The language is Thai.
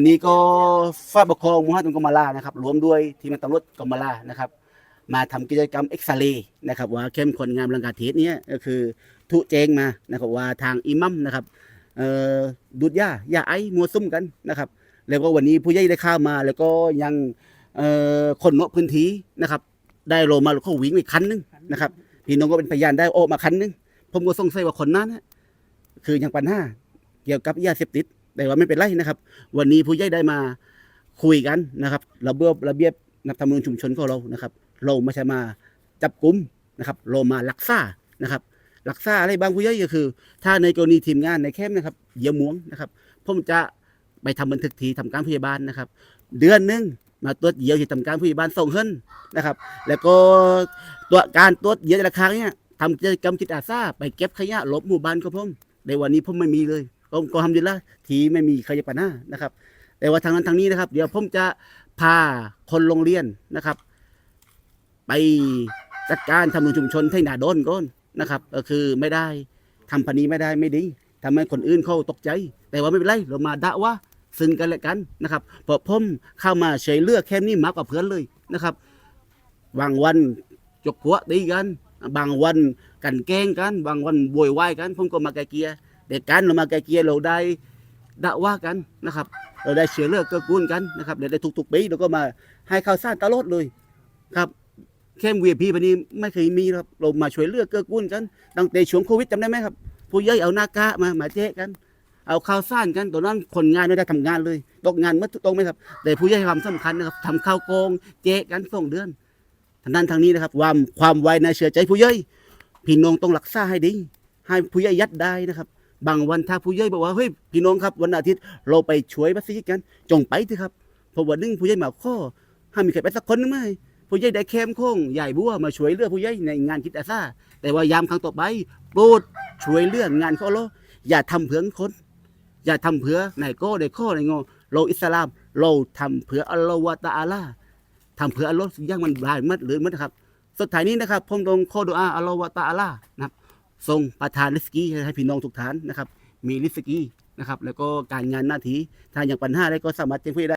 วันนี้ก็ฝ่ายปกครองมูฮัมหมัดตุงกอมาลานะครับรวมด้วยทีมตำรวจกอมาลานะครับ มาทำกิจกรรมเอ็กซเรย์นะครับว่าเข้มข้นงามรังกาเทศเนี้ก็คือทุแจงมานะครับว่าทางอิมัมนะครับเอ่อดูดยายาไอมัวซุ่มกันนะครับ แล้วก็วันนี้ผู้ใหญ่ได้ข้ามา แล้วก็ยังเอ่อคนเนาะพื้นที่นะครับ ได้โลมาแล้วเขาวิ่งไปคันหนึงนะครับพี่น้องก็เป็นพยานได้โอมาคันหนึงผมก็สงสัยว่าคนนั้นคือยังปัญหาเกี่ยวกับยาเสพติด แต่ว่าไม่เป็นไรนะครับ วันนี้ผู้ใหญ่ได้มาคุยกันนะครับ ระเบียบระเบียบนักทำเมืองชุมชนของเรานะครับ เราไม่ใช่มาจับกลุ่มนะครับ เรามาลักษานะครับลักษาอะไรบางผู้ใหญ่ก็คือ ถ้าในกรณีทีมงานในแคมป์นะครับเยี่ยมวงนะครับผมจะไปทำบันทึกทีทำการพยาบาลนะครับ เดือนหนึ่งมาตรวจเยี่ยวที่ทำการพยาบาลส่งขึ้นนะครับ แล้วก็ตัวการตรวจเยี่ยวแต่ละครั้งเนี่ยทำกิจกรรมจิตอาสาไปเก็บขยะลบหมู่บ้านของผมในวันนี้ผมไม่มีเลย ก็ก็ทำดีละทีไม่มีใครจะปัญหานะครับ แต่ว่าทางนั้นทางนี้นะครับ เดี๋ยวผมจะพาคนโรงเรียนนะครับ ไปจัดการทำนุนชุมชนให้หนาโดนก่อนนะครับก็คือไม่ได้ทำพันนี้ไม่ได้ไม่ดีทำให้คนอื่นเขาตกใจ แต่ว่าไม่เป็นไรเรามาด่าว่าซึ่งกันและกันนะครับเพราะผมเข้ามาเฉยเลือกแค่นี้มากกว่าเพื่อนเลยนะครับบางวันจกหัวตีกัน บางวันกันแกล้งกัน บางวันโวยวายกัน ผมก็มาไกลเกลีย แต่การเรามาไกลเกลียเราได้ด่าว่ากันนะครับ เราได้เชื้อเลือกเกื้อกูลกันนะครับเดี๋ยวได้ทุกๆปีเราก็มาให้ข่าวสารตลอดเลยครับเข้มวีพีพันนี้ไม่เคยมีครับเรามาช่วยเลือกเกื้อกูลกันตั้งแต่ช่วงโควิดจำได้ไหมครับ ผู้ใหญ่เอาหน้ากากมามาแจกกันเอาข้าวสารกันตอนนั้นคนงานไม่ได้ทำงานเลยตกงานเมื่อตรงไหมครับ แต่ผู้ใหญ่ความสำคัญนะครับทำข้าวกองแจกกันส่งเดือนทางนั้นทางนี้นะครับ ความความไวในเชื่อใจผู้ใหญ่พี่น้องต้องรักษาให้ดี ให้ผู้ใหญ่ยัดได้นะครับ บางวันถ้าผู้ใหญ่บอกว่าเฮ้ยพี่น้องครับวันอาทิตย์เราไปช่วยมัสยิดกัน จงไปเถอะครับเพราะวันหนึงผู้ใหญ่มาข้อห้ามมีใครไปสักคนหนึงไหมผู้ใหญ่ได้เข้มข้งใหญ่บัวมาช่วยเลือผู้ใหญ่ในงานคิดอาซาแต่ว่ายามครั้งต่อไปโปรดช่วยเลืองานเขาโลอย่าทำเพื่อคน อย่าทำเพื่อไหนก็ได้ข้อไหนงอเราอิสลาม เราทำเพื่ออัลลอฮฺวะตะอาลาทำเพื่ออัลลอฮ์สิ่งอย่างมันบายมัดหรือมัดครับ สุดท้ายนี้นะครับผมต้องขอดุอาอัลลอฮฺวะตะอาลานะครับ ทรงประทานริสกี้ให้พี่น้องทุกท่านนะครับ มีริสกี้นะครับ แล้วก็การงานหน้าที่ถ้าอย่างปัญหาอะไรก็สามารถแจ้งผู้ใหญ่ได้